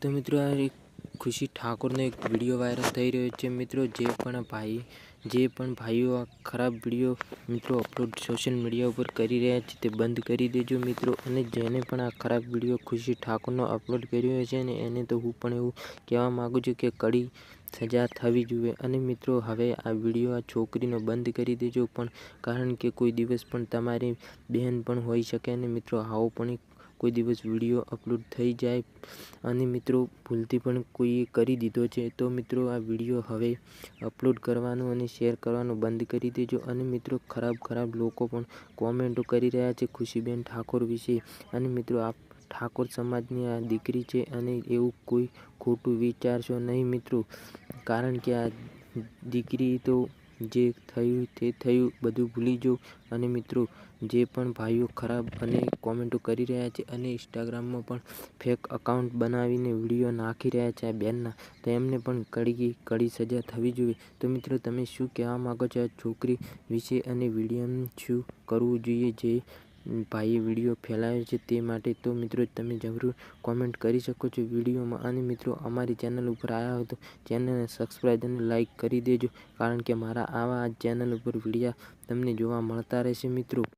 તો મિત્રો આ ખુશી ઠાકોરનો એક વીડિયો વાયરલ થઈ રહ્યો છે. મિત્રો જે પણ ભાઈ, જે પણ ભાઈઓ આ ખરાબ વીડિયો મિત્રો અપલોડ સોશિયલ મીડિયા ઉપર કરી રહ્યા છે તે બંધ કરી દેજો મિત્રો. અને જેને પણ આ ખરાબ વીડિયો ખુશી ઠાકોરનો અપલોડ કર્યો છે ને એને તો હું પણ એવું કહેવા માગું છું કે કડી સજા થવી જોઈએ. અને મિત્રો હવે આ વીડિયો આ છોકરીનો બંધ કરી દેજો પણ કારણ કે કોઈ દિવસ પણ તમારી બહેન પણ હોઈ શકે અને મિત્રો આવો પણ કોઈ દિવસ વીડિયો અપલોડ થઈ જાય અને મિત્રો ભૂલથી પણ કોઈએ કરી દીધો છે, તો મિત્રો આ વીડિયો હવે અપલોડ કરવાનું અને શેર કરવાનું બંધ કરી દેજો. અને મિત્રો ખરાબ ખરાબ લોકો પણ કોમેન્ટો કરી રહ્યા છે ખુશીબેન ઠાકોર વિશે. અને મિત્રો આ ઠાકોર સમાજની આ દીકરી છે અને એવું કોઈ ખોટું વિચારશો નહીં મિત્રો. કારણ કે આ દીકરી તો જે થયું તે થયું બધું ભૂલી જાઓ. અને મિત્રો, જે પણ ભાઈઓ ખરાબ અને કોમેન્ટો કરી રહ્યા છે અને ઇન્સ્ટાગ્રામમાં પણ ફેક અકાઉન્ટ બનાવીને વીડિયો નાખી રહ્યા છે આ બેનના, તો એમને પણ કડી કડી સજા થવી જોઈએ. તો મિત્રો, તમે શું કહેવા માગો છો? આ છોકરી વિશે અને વીડિયો શું કરવું જોઈએ? જે ભાઈએ વીડિયો ફેલાયો છે તે માટે તો મિત્રો તમે જરૂર કોમેન્ટ કરી શકો છો વિડીયોમાં. અને મિત્રો અમારી ચેનલ ઉપર આવ્યા હોય તો ચેનલને સબસ્ક્રાઈબ અને લાઈક કરી દેજો. કારણ કે મારા આવા ચેનલ ઉપર વિડીયા તમને જોવા મળતા રહેશે મિત્રો.